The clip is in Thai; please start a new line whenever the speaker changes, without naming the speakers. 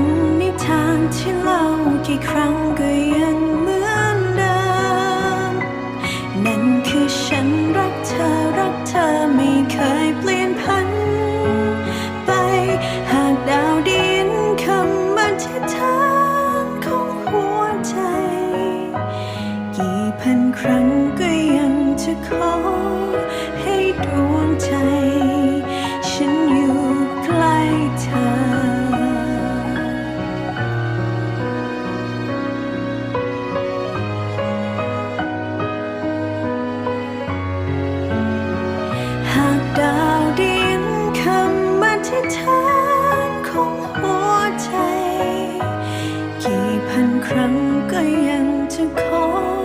งนิทานที่เล่ากี่ครั้งก็ยังเหมือนเดิม นั่นคือฉันรักเธอรักเธอไม่เคยเปลี่ยนพันไป หากดาวดินคำอธิษฐานของหัวใจ กี่พันครั้งก็ยังจะขอให้ดู พันครั้งก็ยังจะขอ